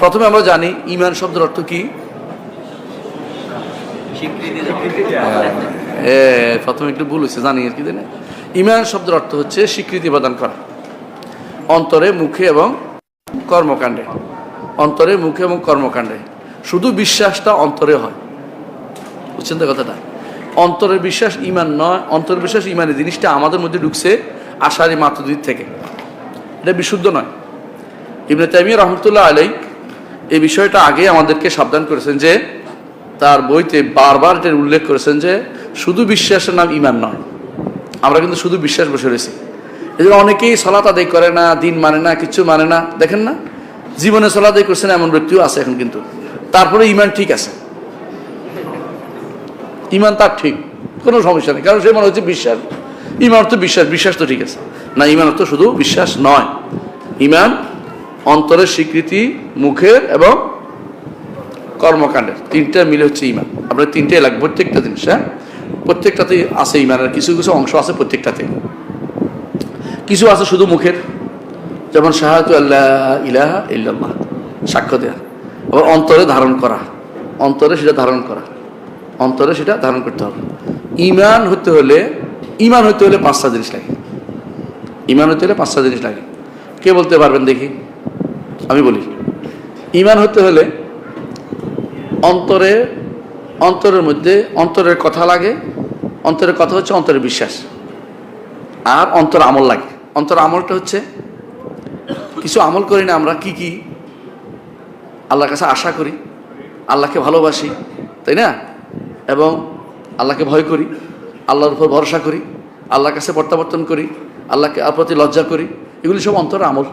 প্রথমে আমরা জানি ইমান শব্দের অর্থ কি? প্রথমে একটু ভুল হয়েছে জানি আর কি জানি ইমান শব্দের অর্থ হচ্ছে স্বীকৃতি প্রদান করা। অন্তরে মুখে এবং কর্মকাণ্ডে। অন্তরে মুখে এবং কর্মকাণ্ডে। শুধু বিশ্বাসটা অন্তরে হয়। বুঝছেন তো কথাটা? অন্তরের বিশ্বাস ইমান নয় অন্তরের বিশ্বাস ইমানের জিনিসটা আমাদের মধ্যে ঢুকছে আশারি মাতৃদিক থেকে। এটা বিশুদ্ধ নয়। ইবনে তাইমিয়া রহমতুল্লাহ আলাই এই বিষয়টা আগে আমাদেরকে সাবধান করেছেন যে, তার বইতে বারবার এটার উল্লেখ করেছেন যে, শুধু বিশ্বাসের নাম ইমান নয়। আমরা কিন্তু শুধু বিশ্বাস বসে রয়েছি। জন্য অনেকেই সলাত আদায় করে না, দিন মানে না, কিছু মানে না। দেখেন না, জীবনে সলাত আদায় করছেন এমন ব্যক্তিও আছে এখন কিন্তু। তারপরে ইমান ঠিক আছে। ইমান তার ঠিক, কোনো সমস্যা নেই। কারণ সে মনে হচ্ছে বিশ্বাস। ইমান অর্থ বিশ্বাস বিশ্বাস তো ঠিক আছে। না, ইমান অর্থ শুধু বিশ্বাস নয়। ইমান অন্তরের স্বীকৃতি, মুখের এবং কর্মকাণ্ডের। তিনটা মিলে হচ্ছে ইমান। আপনার তিনটাই লাগবে প্রত্যেকটা জিনিস হ্যাঁ? প্রত্যেকটাতে আছে ইমানের কিছু কিছু অংশ আছে প্রত্যেকটাতে। কিছু আছে শুধু মুখের। যেমন শাহাদু আল্লাহ ইলাহা ইল্লাল্লাহ, সাক্ষ্য দেয়া। আবার অন্তরে ধারণ করা। অন্তরে সেটা ধারণ করা। অন্তরে সেটা ধারণ করতে হবে। ইমান হতে হলে, ইমান হতে হলে পাঁচটা জিনিস লাগে। ইমান হতে হলে পাঁচটা জিনিস লাগে। কে বলতে পারবেন দেখি? আমি বলি, ইমান হতে হলে অন্তরে, অন্তরের মধ্যে অন্তরের কথা লাগে, অন্তরের কথা হচ্ছে অন্তরের বিশ্বাস, আর অন্তর আমল লাগে। অন্তর আমলটা হচ্ছে, কিছু আমল করি না আমরা, কি কি? আল্লাহর কাছে আশা করি, আল্লাহকে ভালোবাসি, তাই না? এবং আল্লাহকে ভয় করি, আল্লাহর উপর ভরসা করি, আল্লাহর কাছে প্রত্যাবর্তন করি, আল্লাহকে প্রতি লজ্জা করি, এগুলি সব অন্তর আমল।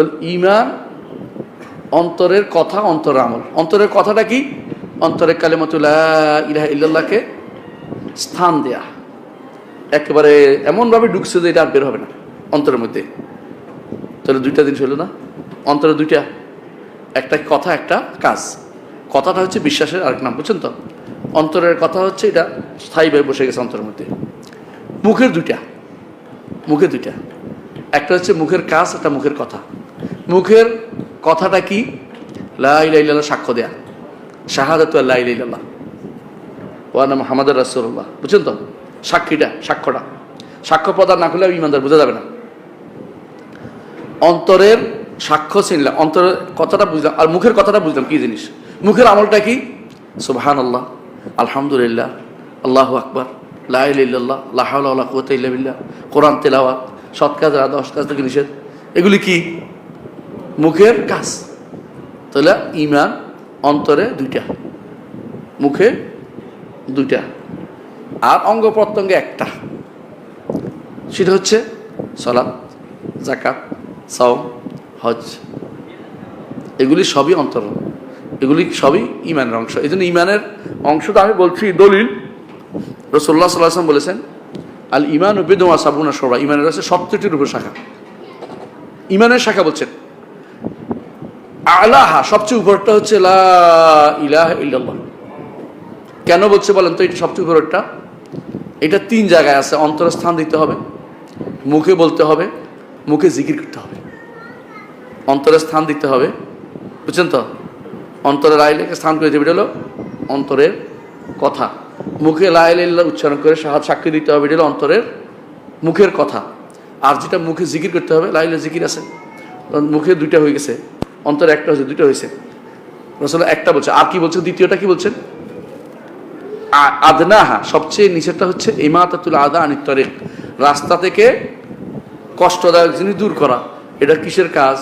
তো ইমান অন্তরের কথা, অন্তর আমল। অন্তরের কথাটা কি? অন্তরের কালেমতুল্লাহ ইলাহা ইল্লাল্লাহকে স্থান দেয়া। একেবারে এমনভাবে ঢুকছে যে এটা আর বের হবে না অন্তরের মধ্যে। তাহলে দুইটা জিনিস হলো না? অন্তরে দুইটা, একটা কথা, একটা কাজ। কথাটা হচ্ছে বিশ্বাসের আরেক নাম, বুঝছেন তো? অন্তরের কথা হচ্ছে এটা স্থায়ীভাবে বসে গেছে অন্তরের মধ্যে। মুখের দুইটা মুখে দুইটা। একটা হচ্ছে মুখের কাজ, একটা মুখের কথা। মুখের কথাটা কি? লাইল্লাহ সাক্ষ্য দেয়া। শাহাদাত লাইল্লাহ ওয়ানা মোহাম্মদ রাসুল্লাহ বুঝছেন তো? সাক্ষীটা, সাক্ষ্যটা। সাক্ষ্য প্রদান না করলে ইমানদার বোঝা যাবে না। অন্তরের সাক্ষ্য চিনলাম অন্তরের কথাটা বুঝলাম, আর মুখের কথাটা বুঝলাম কি জিনিস? মুখের আমলটা কি? সুবাহান আল্লাহ আলহামদুলিল্লাহ, আল্লাহ আকবর লাইল্লাহ লাহাউল্লাহ কোরআন তেলাওয়াত, সৎ কাজ রাধা অসৎ থেকে নিষেধ। এগুলি কি? মুখের কাজ। তাহলে ইমান অন্তরে দুইটা, মুখে দুইটা, আর অঙ্গ প্রত্যঙ্গে একটা। সেটা হচ্ছে সলাৎ জাকাত সাওম, হজ। এগুলি সবই অন্তর, এগুলি সবই ইমানের অংশ। এই জন্য ইমানের অংশটা আমি বলছি দলিল। রসোল্লা সাল্লাম বলেছেন আল ইমান ও বেদমা সাবুনা সবা ইমানের আছে সপ্তটির উপর শাখা। ইমানের শাখা বলছেন। আলাহা, সবচেয়ে উপরটা হচ্ছে লা কেন বলছে বলেন তো এটা সবচেয়ে উপরেরটা? এটা তিন জায়গায় আছে অন্তরে স্থান দিতে হবে, মুখে বলতে হবে, মুখে জিকির করতে হবে। অন্তরে স্থান দিতে হবে, বুঝছেন তো? অন্তরে লাইলেকে স্থান করে দেবে, এটা অন্তরের কথা। মুখে লাইল্লাহ উচ্চারণ করে সাহায্য সাক্ষী দিতে হবে, এটা অন্তরের মুখের কথা। আর যেটা মুখে জিকির করতে হবে লাইলে জিকির আছে। মুখে দুইটা হয়ে গেছে। অন্তরে একটা হয়েছে, দুইটা হয়েছে। রসল একটা বলছে। আর কি বলছে? দ্বিতীয়টা কি বলছেন? আদনাহা, সবচেয়ে নিচেরটা হচ্ছে ইমাতাতুল আদা আনিত্তরেক রাস্তা থেকে কষ্টদায়ক জিনিস দূর করা। এটা কিসের কাজ?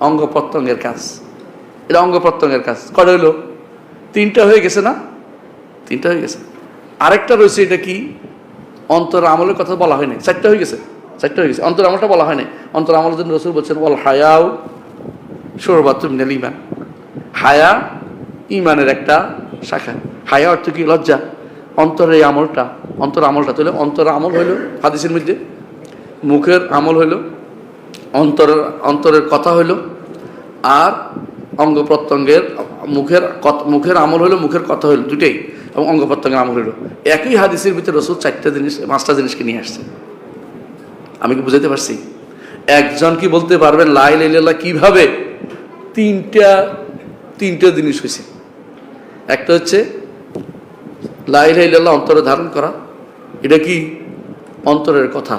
অঙ্গ প্রত্যঙ্গের কাজ। এটা অঙ্গ প্রত্যঙ্গের কাজ। কটা হইল? তিনটা হয়ে গেছে না? তিনটা হয়ে গেছে। আরেকটা রয়েছে, এটা কি? অন্তর আমলের কথা বলা হয়নি। চারটা হয়ে গেছে? চারটা হয়ে গেছে। অন্তর আমলটা বলা হয়নি। অন্তর আমলের জন্য রসুল বলছেন বল হায়াও সৌরবাতুম নেল ইমান হায়া ইমানের একটা শাখা। হায়া অর্থ কি? লজ্জা। অন্তরের এই আমলটা, অন্তর আমলটা তাহলে অন্তর আমল হইল হাদিসের মধ্যে। মুখের আমল হইল অন্তরের অন্তরের কথা হইল, আর অঙ্গ প্রত্যঙ্গের, মুখের মুখের আমল হইল, মুখের কথা হইল দুটেই এবং অঙ্গ প্রত্যঙ্গের আমল হইল। একই হাদিসের ভিতরে রসুল চারটা জিনিস, পাঁচটা জিনিসকে নিয়ে আসছে। আমি কি বুঝাতে পারছি? একজন কি বলতে পারবেন লাই লাইল্লাহ কীভাবে? তিনটা তিনটা জিনিস হয়েছে। একটা হচ্ছে লাইল্লাহ অন্তরে ধারণ করা। এটা কি? অন্তরের কথা।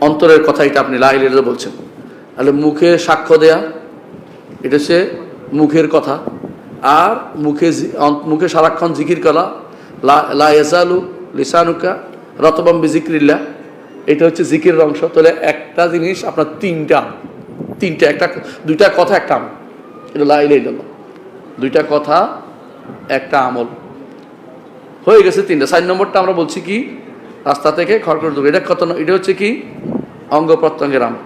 অন্তরের কথা এটা আপনি লাইল্লাহ বলছেন। তাহলে মুখে সাক্ষ্য দেয়া, এটা হচ্ছে মুখের কথা। আর মুখে মুখে সারাক্ষণ জিকির করা, লা- লা ইয়াজালু লিসানুকা রতবাম বিজিক্রিল্লা এটা হচ্ছে জিকিরের অংশ। তাহলে একটা জিনিস আপনার তিনটা। তিনটা, একটা, দুইটা কথা, একটা আমল। এটা লাইলাই দুইটা কথা, একটা আমল। হয়ে গেছে তিনটা। চার নম্বরটা আমরা বলছি কি? রাস্তা থেকে খড়খড় দূর এটা কত এটা হচ্ছে কি? অঙ্গ প্রত্যঙ্গের আমল।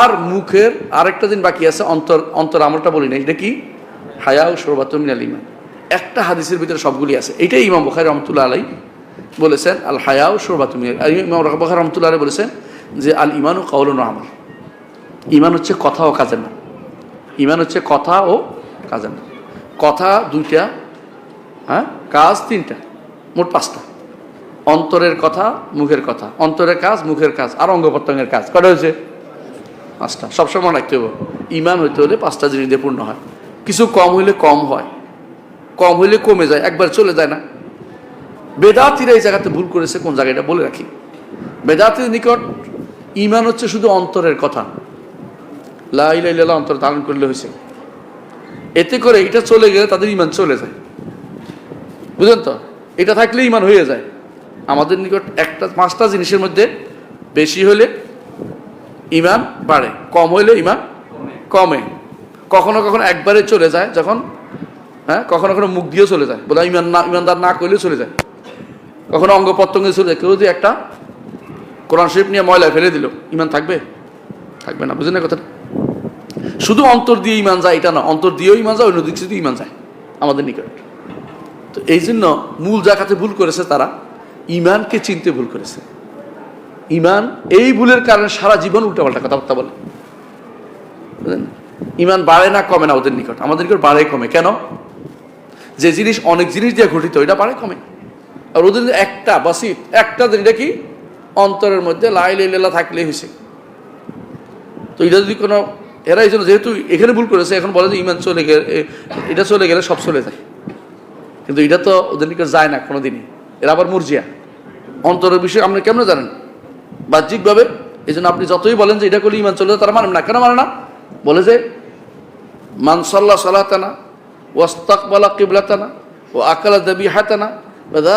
আর মুখের আরেকটা দিন বাকি আছে, অন্তর অন্তর আমলটা বলি না এটা কি? হায়া ও সরবাতমিন আল ইমান একটা হাদিসের ভিতরে সবগুলি আছে। এটাই ইমাম বখারি রহমতুল্লাহ আলাই বলেছেন, আল হায়া ও সরবাতমিন ইমাম বখারি রহমতুল্লাহ আলাই বলেছেন যে, আল ইমান ও কৌলন আমল। ইমান হচ্ছে কথা ও কাজের নাম। ইমান হচ্ছে কথা ও কাজের নাম। কথা দুইটা হ্যাঁ? কাজ তিনটা, মোট পাঁচটা। অন্তরের কথা, মুখের কথা। অন্তরের কাজ, মুখের কাজ আর অঙ্গ প্রত্যঙ্গের কাজ। কটা হয়েছে? পাঁচটা। সবসময় রাখতে হবে, ইমান হইতে হলে পাঁচটা জিনিস দিয়ে পূর্ণ হয়। কিছু কম হইলে কম হয়। কম হইলে কমে যায়, একবার চলে যায় না। বেদাতিরা এই জায়গাতে ভুল করেছে, কোন জায়গাটা বলে রাখি। বেদাতির নিকট ইমান হচ্ছে শুধু অন্তরের কথা। লাইলা অন্তর ধারণ করলে হয়েছে এতে করে এটা চলে গেলে তাদের ইমান চলে যায়। বুঝলেন তো? এটা থাকলে ইমান হয়ে যায়। আমাদের নিকট একটা, পাঁচটা জিনিসের মধ্যে বেশি হলে ইমান বাড়ে, কম হইলে ইমান কমে। কখনো কখনো একবারে চলে যায় যখন হ্যাঁ কখনো কখনো মুখ দিয়েও চলে যায়। বলে ইমান না ইমানদার না করলেও চলে যায়। কখনো অঙ্গ প্রত্যঙ্গে চলে যায়। কেউ যদি একটা কোরআন শরীফ নিয়ে ময়লা ফেলে দিল ইমান থাকবে? থাকবে না। বুঝলেন না কথাটা? শুধু অন্তর দিয়ে ইমান যায়, এটা না। অন্তর দিয়েও ইমান যায় অন্য দিক থেকে ইমান যায়। আমাদের নিকট। তো এই জন্য মূল জায়গাতে ভুল করেছে তারা। ইমানকে চিনতে ভুল করেছে। ইমান এই ভুলের কারণে সারা জীবন উল্টাপাল্টা কথাবার্তা বলে। বুঝলেন? ইমান বাড়ে না কমে না ওদের নিকট। আমাদের নিকট বাড়ে কমে। কেন? যে জিনিস, অনেক জিনিস দিয়ে ঘটিত এটা বাড়ে কমে। আর ওদের একটা বাসিত একটা এটা কি? অন্তরের মধ্যে লাই লেলা থাকলেই হয়েছে। তো এটা যদি কোনো এরা এই জন্য যেহেতু এখানে ভুল করেছে, এখন বলে যে ইমান চলে গেলে এটা চলে গেলে সব চলে যায়। কিন্তু এটা তো ওদের নিকট যায় না কোনোদিনই। এরা আবার মুরজিয়া। অন্তরের বিষয়ে আপনি কেমন জানেন? বাহ্যিকভাবে এই জন্য আপনি যতই বলেন যে এটা করলে ইমান চলে তারা মানে না। কেন মানে না? বলে যে মানসল্লা সালাতানা, ওয়াস্তাকবালা কিবলাতানা, ও আকালা দাবি হাতানা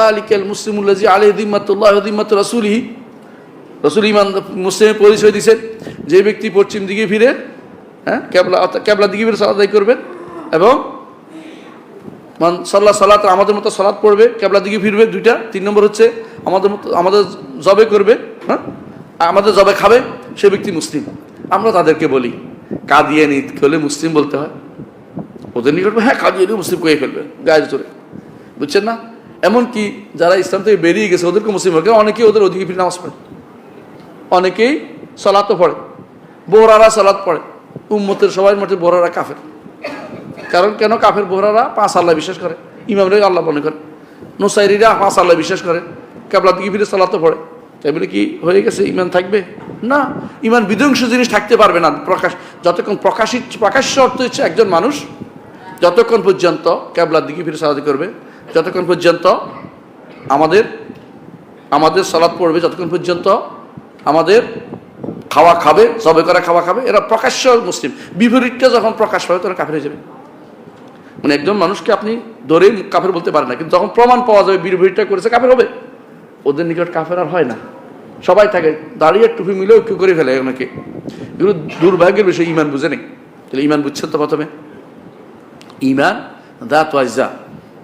আলিকাল মুসলিমুল্লাজি আলী দিম্মাতুল্লাহ দিম্মাত রসুলহি। রসুল ইমান মুসলিমের পরিচয় দিচ্ছেন যে ব্যক্তি পশ্চিম দিকে ফিরে হ্যাঁ? ক্যাবলা ক্যাবলা দিকে ফিরে সালাদ আদায় করবেন এবং মান সাল্লাহ সালাত, আমাদের মতো সালাদ পড়বে ক্যাবলা দিকে ফিরবে দুইটা, তিন নম্বর হচ্ছে আমাদের মতো আমাদের জবে করবে হ্যাঁ? আমাদের জবে খাবে, সে ব্যক্তি মুসলিম। আমরা তাদেরকে বলি, কাঁদিয়ে কাদিয়ানি হলে মুসলিম বলতে হয়। ওদের নিকট হ্যাঁ কাদিয়ানি মুসলিম কয়ে ফেলবে, গায়ের জোরে বুঝছেন না? এমনকি যারা ইসলাম থেকে বেরিয়ে গেছে, ওদেরকে মুসলিম হবে অনেকেই ওদের ওদিকে ফিরে নামাজ পড়ে। অনেকেই সলাতও পড়ে। বোহরারা সলাৎ পড়ে। উম্মতের সবাই মধ্যে বোহরারা কাফের। কারণ কেন কাফের বোহরারা? পাঁচ আল্লাহ বিশ্বাস করে। ইমামরে আল্লাহ মনে করে নোসাইরিরা পাঁচ আল্লাহ বিশ্বাস করে। কেবলা দিকে ফিরে সলাতও পড়ে। তাই বলে কি হয়ে গেছে? ইমান থাকবে? না। ইমান বিধ্বংস জিনিস থাকতে পারবে না। প্রকাশ যতক্ষণ প্রকাশিত, প্রকাশ্য অর্থ হচ্ছে একজন মানুষ যতক্ষণ পর্যন্ত ক্যাবলার দিকে ফিরে সালাদি করবে, যতক্ষণ পর্যন্ত আমাদের আমাদের সালাদ পড়বে, যতক্ষণ পর্যন্ত আমাদের খাওয়া খাবে, জবে করা খাওয়া খাবে, এরা প্রকাশ্য মুসলিম। বিপরীতটা যখন প্রকাশ পাবে, তখন কাফের হয়ে যাবে। মানে একজন মানুষকে আপনি ধরেই কাফের বলতে পারেন না, কিন্তু যখন প্রমাণ পাওয়া যাবে, বিপরীতটা করেছে, কাফের হবে। ওদের নিকট কাফের আর হয় না। সবাই থাকে, দাঁড়িয়ে টুপি মিলেও কেউ করে ফেলে অনেকে। এগুলো দুর্ভাগ্যের বিষয়, ইমান বুঝে নেই। তাহলে ইমান বুঝছেন তো প্রথমে? ইমান দাঁত ওয়াইজা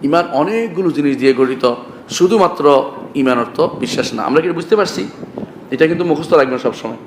ইমান অনেকগুলো জিনিস দিয়ে গঠিত, শুধুমাত্র ইমান অর্থ বিশ্বাস না। আমরা কি বুঝতে পারছি? এটা কিন্তু মুখস্থ রাখবেন সবসময়।